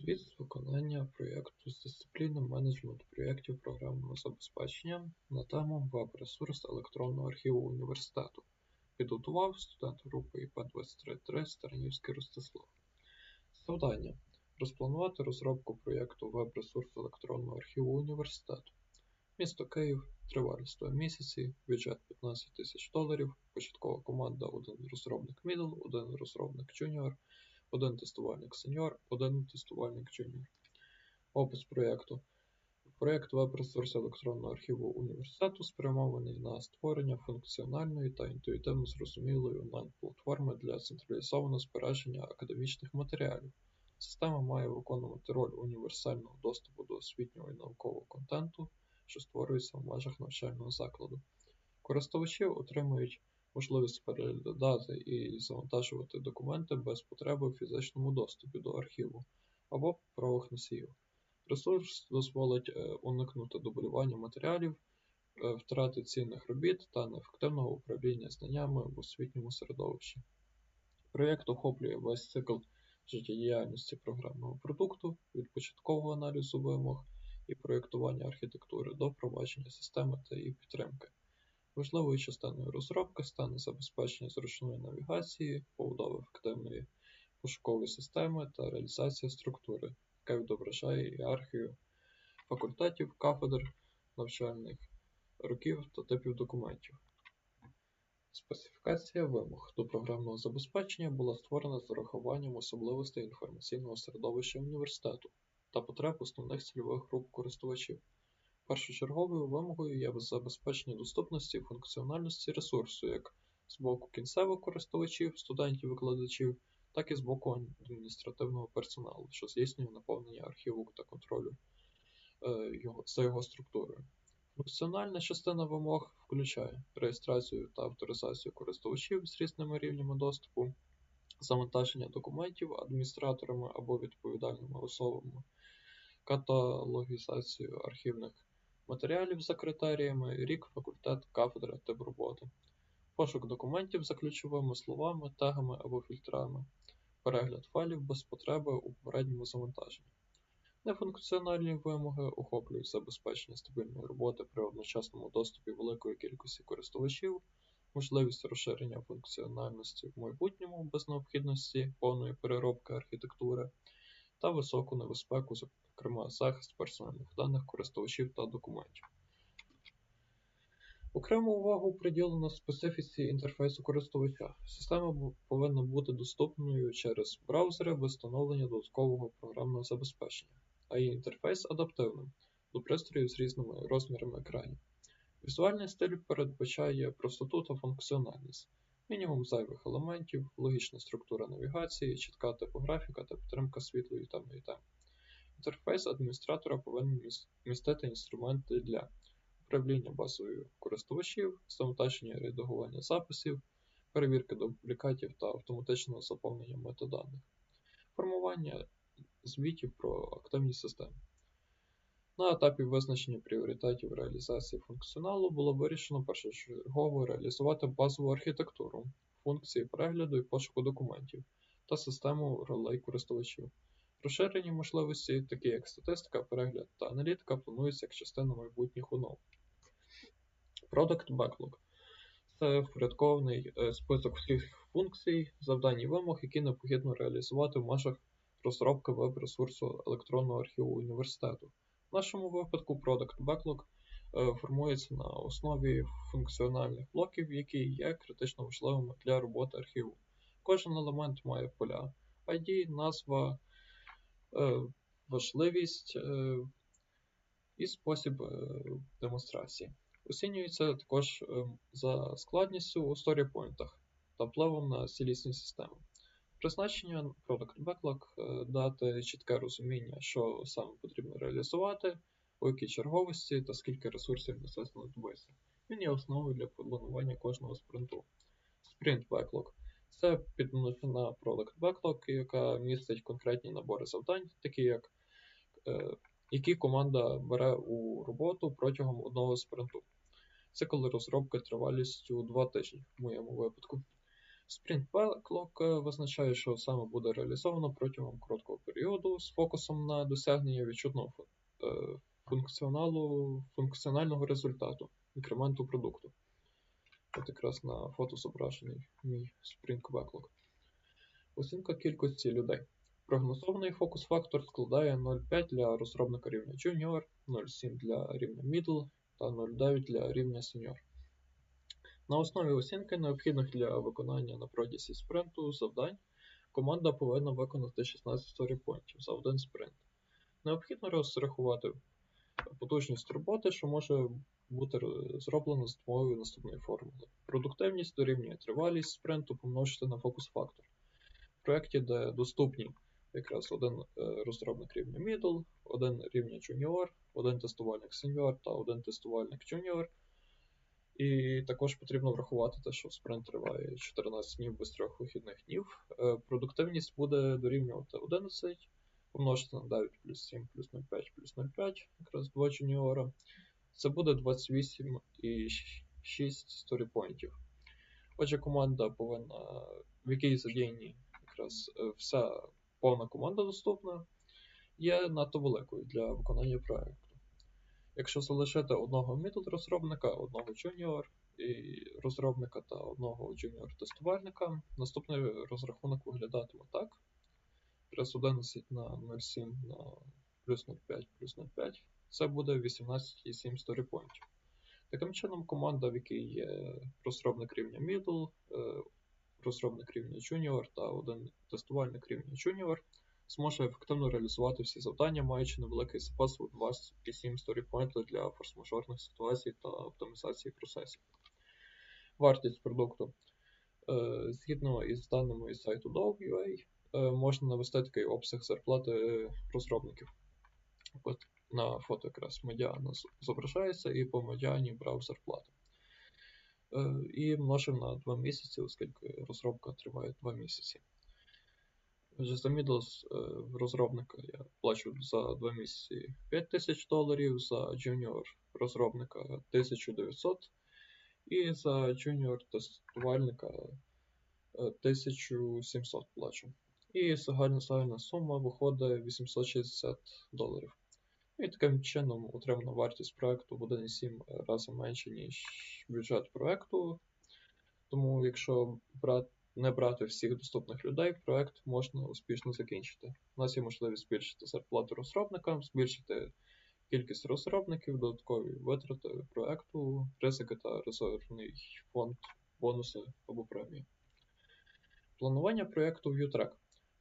Звіт з виконання проєкту з дисципліни менеджмент проєктів програмного забезпечення на тему веб-ресурс електронного архіву університету. Підготував студент групи ІП-23 Старанівський Ростислав. Завдання. Розпланувати розробку проєкту веб-ресурс електронного архіву університету. Місто Київ, тривалість 2 місяці, бюджет 15 тисяч доларів, початкова команда один розробник middle, один розробник junior, один тестувальник сеньор, один тестувальник джуніор. Опис проєкту. Проєкт веб-ресурс електронного архіву університету спрямований на створення функціональної та інтуїтивно зрозумілої онлайн-платформи для централізованого збереження академічних матеріалів. Система має виконувати роль універсального доступу до освітнього і наукового контенту, що створюється в межах навчального закладу. Користувачі отримують можливість переглядати і завантажувати документи без потреби в фізичному доступі до архіву або правових носіїв. Ресурс дозволить е, уникнути дублювання матеріалів, е, втрати цінних робіт та неефективного управління знаннями в освітньому середовищі. Проєкт охоплює весь цикл життєдіяльності програмного продукту від початкового аналізу вимог і проєктування архітектури до впровадження системи та її підтримки. Важливою частиною розробки стане забезпечення зручної навігації, побудова ефективної пошукової системи та реалізація структури, яка відображає ієрархію факультетів, кафедр, навчальних років та типів документів. Специфікація вимог до програмного забезпечення була створена з урахуванням особливостей інформаційного середовища університету та потреб основних цільових груп користувачів. Першочерговою вимогою є забезпечення доступності і функціональності ресурсу як з боку кінцевих користувачів, студентів-викладачів, так і з боку адміністративного персоналу, що здійснює наповнення архіву та контролю е, за його структурою. Функціональна частина вимог включає реєстрацію та авторизацію користувачів з різними рівнями доступу, завантаження документів адміністраторами або відповідальними особами, каталогізацію архівних матеріалів за критеріями, рік, факультет, кафедра, тип роботи, пошук документів за ключовими словами, тегами або фільтрами, перегляд файлів без потреби у попередньому завантаженні. Нефункціональні вимоги. Охоплюють забезпечення стабільної роботи при одночасному доступі великої кількості користувачів, можливість розширення функціональності в майбутньому без необхідності повної переробки архітектури та високу небезпеку, зокрема захист персональних даних користувачів та документів. Окрему увагу приділено специфіці інтерфейсу користувача. Система повинна бути доступною через браузери без встановлення додаткового програмного забезпечення, а її інтерфейс адаптивним до пристроїв з різними розмірами екранів. Візуальний стиль передбачає простоту та функціональність, мінімум зайвих елементів, логічна структура навігації, чітка типографіка та підтримка світлої темної теми. Інтерфейс адміністратора повинен містити інструменти для управління базою користувачів, завантаження і редагування записів, перевірки дублікатів та автоматичного заповнення метаданих, формування звітів про активні системи. На етапі визначення пріоритетів реалізації функціоналу було вирішено першочергово реалізувати базову архітектуру, функції перегляду і пошуку документів та систему ролей користувачів. Розширені можливості, такі як статистика, перегляд та аналітика, плануються як частина майбутніх умов. Product Backlog це впорядкований е, список всіх функцій, завдань і вимог, які необхідно реалізувати в межах розробки веб-ресурсу електронного архіву університету. В нашому випадку Product Backlog е, формується на основі функціональних блоків, які є критично важливими для роботи архіву. Кожен елемент має поля ID, назва, е, важливість і спосіб демонстрації. Оцінюється також ем, за складністю у сторіпойнтах та впливом на цілісні системи. Призначення Product Backlog е, дати чітке розуміння, що саме потрібно реалізувати, у якій черговості та скільки ресурсів несе знадобиться. Він є основою для планування кожного спринту. Sprint Backlog це підмножена Product Backlog, яка містить конкретні набори завдань, такі як е, які команда бере у роботу протягом одного спринту. Цикл розробки тривалістю 2 тижні в моєму випадку. Sprint Backlog е, визначає, що саме буде реалізовано протягом короткого періоду з фокусом на досягнення відчутного е, функціоналу, функціонального результату, інкременту продукту. От якраз на фото зображений мій Sprint Backlog. Оцінка кількості людей. Прогнозований фокус-фактор складає 0,5 для розробника рівня Junior, 0,7 для рівня Middle та 0,9 для рівня Senior. На основі оцінки, необхідних для виконання на протязі спринту завдань, команда повинна виконати 16 сторіпоінтів за один спринт. Необхідно розрахувати потужність роботи, що може бути зроблено з допомогою наступної формули. Продуктивність дорівнює тривалість спринту помножити на фокус-фактор. В проєкті, де доступні якраз один е, розробник рівня Middle, один рівня Junior, один тестувальник Senior та один тестувальник Junior. І також потрібно врахувати те, що спринт триває 14 днів без трьох вихідних днів. Е, Продуктивність буде дорівнювати 11, помножити на 9 плюс 7 плюс 0,5 плюс 0,5, якраз 2 джуніора. Це буде 28 і 6 сторіпоінтів. Отже, команда повинна, в якій задіяні якраз е, вся повна команда доступна, є надто великою для виконання проекту. Якщо залишити одного middle розробника, одного junior розробника та одного junior тестувальника, наступний розрахунок виглядатиме так. Плюс 11 на 0,7 на плюс 0,5 плюс 0,5 це буде 18,7 сторіпоінтів. Таким чином, команда, в якій є розробник рівня middle, е, розробник рівня junior та один тестувальник рівня junior, зможе ефективно реалізувати всі завдання, маючи невеликий запас у 27 сторіпоінтів для форс-мажорних ситуацій та оптимізації процесів. Вартість продукту. Е, Згідно із даними із сайту Dove.ua, е, можна навести такий обсяг зарплати розробників. От на фото якраз медіана зображається, і по медіані брав зарплату. Е, І множив на 2 місяці, оскільки розробка триває 2 місяці. Отже, за Middles е, розробника я плачу за 2 місяці 5 тисяч доларів, за Junior розробника 1900 і за Junior тестувальника е, 1700 плачу. І загальна загальна сума виходить 860 доларів. І таким чином отримана вартість проекту в 1,7 рази менше, ніж бюджет проекту. Тому, якщо брати, не брати всіх доступних людей, проект можна успішно закінчити. У нас є можливість збільшити зарплату розробникам, збільшити кількість розробників, додаткові витрати проекту, ризики та резервний фонд, бонуси або премії. Планування проєкту в Utrack.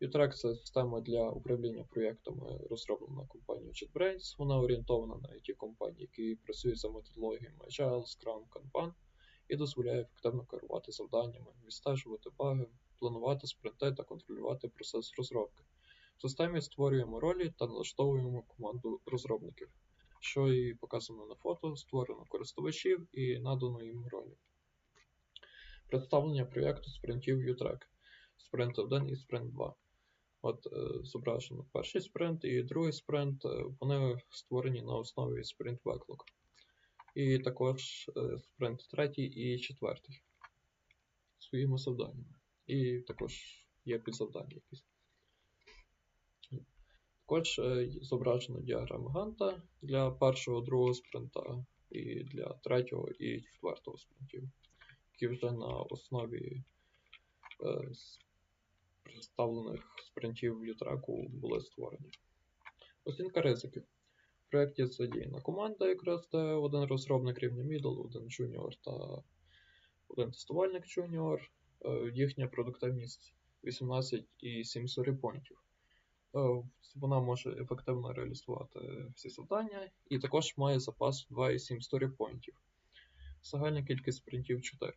Utrack – це система для управління проєктами, розроблена компанією JetBrains. Вона орієнтована на ті компанії, які працюють за методологіями Agile, Scrum, Kanban і дозволяє ефективно керувати завданнями, відстежувати баги, планувати спринти та контролювати процес розробки. В системі створюємо ролі та налаштовуємо команду розробників, що і показано на фото, створено користувачів і надано їм ролі. Представлення проєкту спринтів U-Track. Спринт 1 і спринт 2. От е, зображено перший спринт і другий спринт. е, Вони створені на основі спринт Backlog. І також е, спринт третій і четвертий своїми завданнями. І також є підзавдання якісь. Також е, зображена діаграма Ганта для першого, другого спринта і для третього і четвертого спринтів, які вже на основі е, представлених спринтів Ютреку були створені. Оцінка ризиків. В проєкті задіяна команда, якраз де один розробник рівня middle, один junior та один тестувальник junior. Е, Їхня продуктивність 18,7 соріпонтів. Е, Вона може ефективно реалізувати всі завдання і також має запас 2,7 сторіпоінтів. Загальна кількість спринтів 4.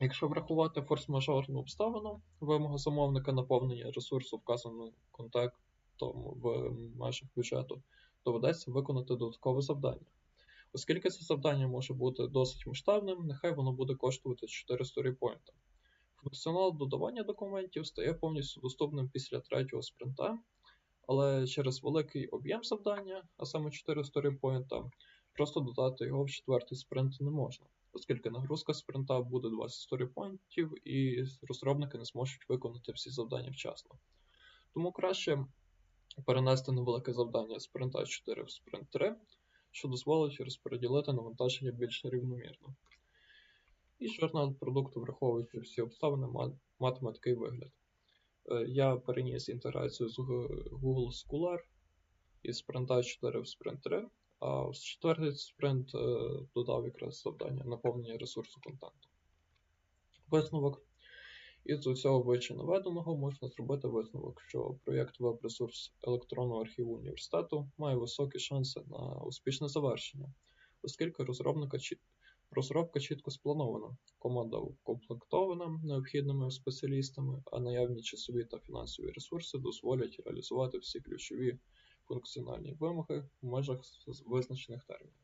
Якщо врахувати форс-мажорну обставину, вимога замовника наповнення ресурсу вказаним контактом в межах бюджету, доведеться виконати додаткове завдання. Оскільки це завдання може бути досить масштабним, нехай воно буде коштувати 4 сторіпойнта. Функціонал додавання документів стає повністю доступним після третього спринта, але через великий об'єм завдання, а саме 4 сторіпойнта, просто додати його в четвертий спринт не можна. оскільки нагрузка спринта буде 20 сторіпоінтів і розробники не зможуть виконати всі завдання вчасно. Тому краще перенести невелике завдання з спринта 4 в спринт 3, що дозволить розподілити навантаження більш рівномірно. І журнал продукту, враховуючи всі обставини, матиме такий вигляд. Е, Я переніс інтеграцію з Google Scholar із спринта 4 в спринт 3, а в четвертий спринт е, додав якраз завдання наповнення ресурсу контенту. Висновок. Із усього вище наведеного можна зробити висновок, що проєкт веб-ресурс електронного архіву університету має високі шанси на успішне завершення, оскільки розробника розробка чітко спланована, команда укомплектована необхідними спеціалістами, а наявні часові та фінансові ресурси дозволять реалізувати всі ключові функціональні вимоги в межах визначених термінів.